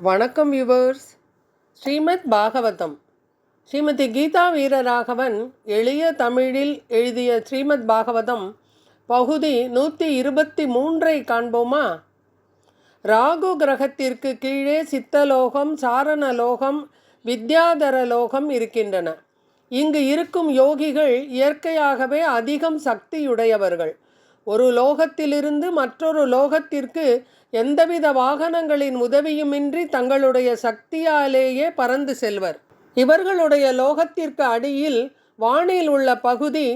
வணக்கம் யுவர்ஸ் ஸ்ரீமத் பாகவதம். ஸ்ரீமதி கீதா வீரராகவன் எளிய தமிழில் எழுதிய ஸ்ரீமத் பாகவதம் பகுதி நூற்றி இருபத்தி மூன்றை காண்போமா? ராகு கிரகத்திற்கு கீழே சித்தலோகம் சாரணலோகம் வித்யாதர லோகம் இருக்கின்றன. இங்கு இருக்கும் யோகிகள் இயற்கையாகவே அதிகம் சக்தியுடையவர்கள். ஒரு லோகத்திலிருந்து மற்றொரு லோகத்திற்கு எந்தவித வாகனங்களின் உதவியுமின்றி தங்களுடைய சக்தியாலேயே பறந்து செல்வர். இவர்களுடைய லோகத்திற்கு அடியில் வானில் உள்ள பகுதி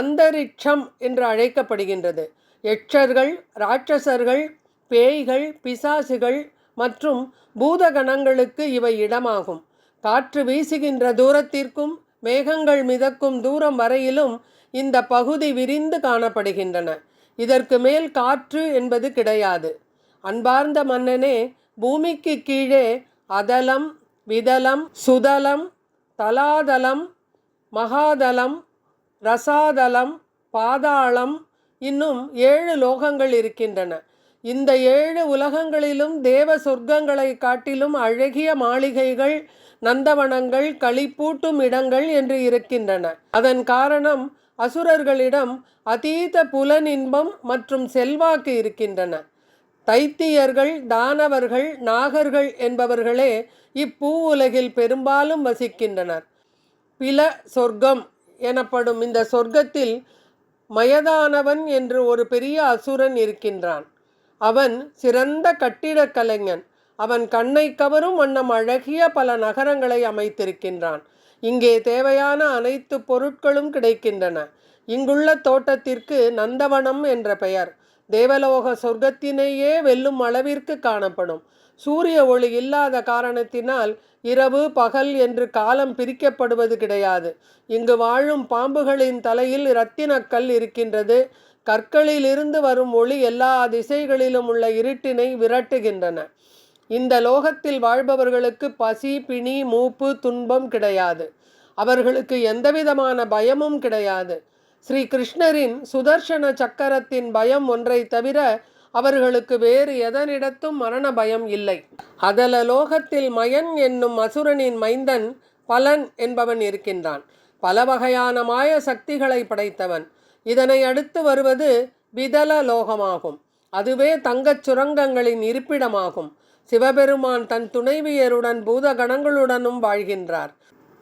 அந்தரிட்சம் என்று அழைக்கப்படுகின்றது. எட்சர்கள் ராட்சசர்கள் பேய்கள் பிசாசுகள் மற்றும் பூதகணங்களுக்கு இவை இடமாகும். காற்று வீசுகின்ற தூரத்திற்கும் மேகங்கள் மிதக்கும் தூரம் வரையிலும் இந்த பகுதி விரிந்து காணப்படுகின்றன. இதற்கு மேல் காற்று என்பது கிடையாது. அன்பார்ந்த மன்னனே பூமிக்கு கீழே அதலம் விதலம் சுதலம் தலாதலம் மகாதலம் ரசாதலம் பாதாளம் இன்னும் ஏழு லோகங்கள் இருக்கின்றன. இந்த ஏழு உலகங்களிலும் தேவ சொர்க்கங்களை காட்டிலும் அழகிய மாளிகைகள் நந்தவனங்கள் களிப்பூட்டும் இடங்கள் என்று இருக்கின்றன. அதன் காரணம் அசுரர்களிடம் அதீத புலனின்பம் மற்றும் செல்வாக்கு இருக்கின்றன. தைத்தியர்கள் தானவர்கள் நாகர்கள் என்பவர்களே இப்பூ உலகில் பெரும்பாலும் வசிக்கின்றனர். பில சொர்க்கம் எனப்படும் இந்த சொர்க்கத்தில் மயதானவன் என்று ஒரு பெரிய அசுரன் இருக்கின்றான். அவன் சிறந்த கட்டிடக் கலைஞன். அவன் கண்ணை கவரும் வண்ணம் அழகிய பல நகரங்களை அமைத்திருக்கின்றான். இங்கே தேவையான அனைத்து பொருட்களும் கிடைக்கின்றன. இங்குள்ள தோட்டத்திற்கு நந்தவனம் என்ற பெயர். தேவலோக சொர்க்கத்தினையே வெல்லும் அளவிற்கு காணப்படும். சூரிய ஒளி இல்லாத காரணத்தினால் இரவு பகல் என்று காலம் பிரிக்கப்படுவது கிடையாது. இங்கு வாழும் பாம்புகளின் தலையில் இரத்தினக்கல் இருக்கின்றது. கற்களில் இருந்து வரும் ஒளி எல்லா திசைகளிலும் உள்ள இருட்டினை விரட்டுகின்றன. இந்த லோகத்தில் வாழ்பவர்களுக்கு பசி பிணி மூப்பு துன்பம் கிடையாது. அவர்களுக்கு எந்தவிதமான பயமும் கிடையாது. ஸ்ரீ கிருஷ்ணரின் சுதர்சன சக்கரத்தின் பயம் ஒன்றை தவிர அவர்களுக்கு வேறு எதனிடத்தும் மரண பயம் இல்லை. அதல லோகத்தில் மயன் என்னும் அசுரனின் மைந்தன் பலன் என்பவன் இருக்கின்றான். பல வகையான மாய சக்திகளை படைத்தவன். இதனை அடுத்து வருவது விதல லோகமாகும். அதுவே தங்கச் சுரங்கங்களின் இருப்பிடமாகும். சிவபெருமான் தன் துணைவியருடன் பூதகணங்களுடனும் வாழ்கின்றார்.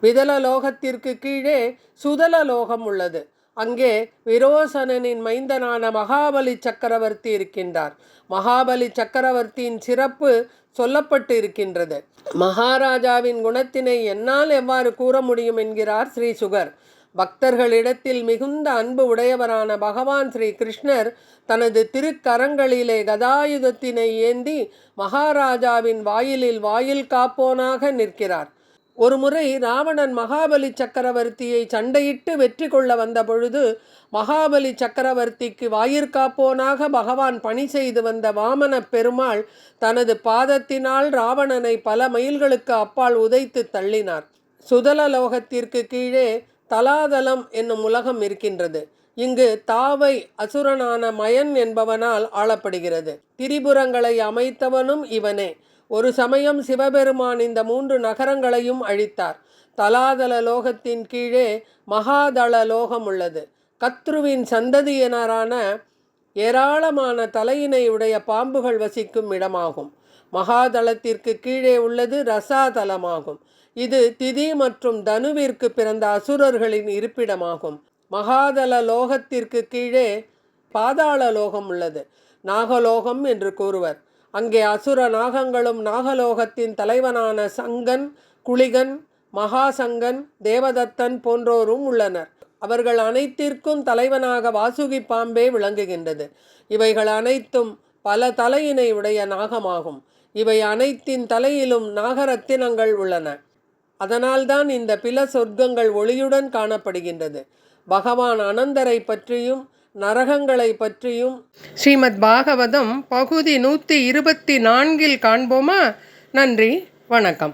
விதல லோகத்திற்கு கீழே சுதல லோகம் உள்ளது. அங்கே விரோசனனின் மைந்தனான மகாபலி சக்கரவர்த்தி இருக்கின்றார். மகாபலி சக்கரவர்த்தியின் சிறப்பு சொல்லப்பட்டு இருக்கின்றது மகாராஜாவின் குணத்தினை என்னால் எவ்வாறு கூற முடியும் என்கிறார் ஸ்ரீ சுகர். பக்தர்களிடத்தில் மிகுந்த அன்பு உடையவரான பகவான் ஸ்ரீ கிருஷ்ணர் தனது திருக்கரங்களிலே கதாயுதத்தினை ஏந்தி மகாராஜாவின் வாயிலில் வாயில் காப்போனாக நிற்கிறார். ஒருமுறை ராவணன் மகாபலி சக்கரவர்த்தியை சண்டையிட்டு வெற்றி கொள்ள வந்த பொழுது மகாபலி சக்கரவர்த்திக்கு வாயிற்காப்போனாக பகவான் பணி செய்து வந்த வாமன பெருமாள் தனது பாதத்தினால் ராவணனை பல மைல்களுக்கு அப்பால் உதைத்து தள்ளினார். சுதல லோகத்திற்கு கீழே தலாதலம் என்னும் உலகம் இருக்கின்றது. இங்கு தாவை அசுரனான மயன் என்பவனால் ஆளப்படுகிறது. திரிபுரங்களை அமைத்தவனும் இவனே. ஒரு சமயம் சிவபெருமான் இந்த மூன்று நகரங்களையும் அழித்தார். தலாதல லோகத்தின் கீழே மகாதள லோகம் உள்ளது. கத்ருவின் சந்ததியினரான ஏராளமான தலையினை உடைய பாம்புகள் வசிக்கும் இடமாகும். மகாதளத்திற்கு கீழே உள்ளது ரசாதலமாகும். இது திதி மற்றும் தனுவிற்கு பிறந்த அசுரர்களின் இருப்பிடமாகும். மகாதல லோகத்திற்கு கீழே பாதாள லோகம் உள்ளது. நாகலோகம் என்று கூறுவர். அங்கே அசுர நாகங்களும் நாகலோகத்தின் தலைவனான சங்கன் குளிகன் மகாசங்கன் தேவதத்தன் போன்றோரும் உள்ளனர். அவர்கள் அனைத்திற்கும் தலைவனாக வாசுகி பாம்பே விளங்குகின்றது. இவைகள் அனைத்தும் பல தலையினை உடைய நாகமாகும். இவை அனைத்தின் தலையிலும் நாகரத்தினங்கள் உள்ளன. அதனால்தான் இந்த பில சொர்க்கங்கள் ஒளியுடன் காணப்படுகின்றது. பகவான் அனந்தரை பற்றியும் நரகங்களை பற்றியும் ஸ்ரீமத் பாகவதம் பகுதி நூற்றி இருபத்தி நான்கில் காண்போமா? நன்றி வணக்கம்.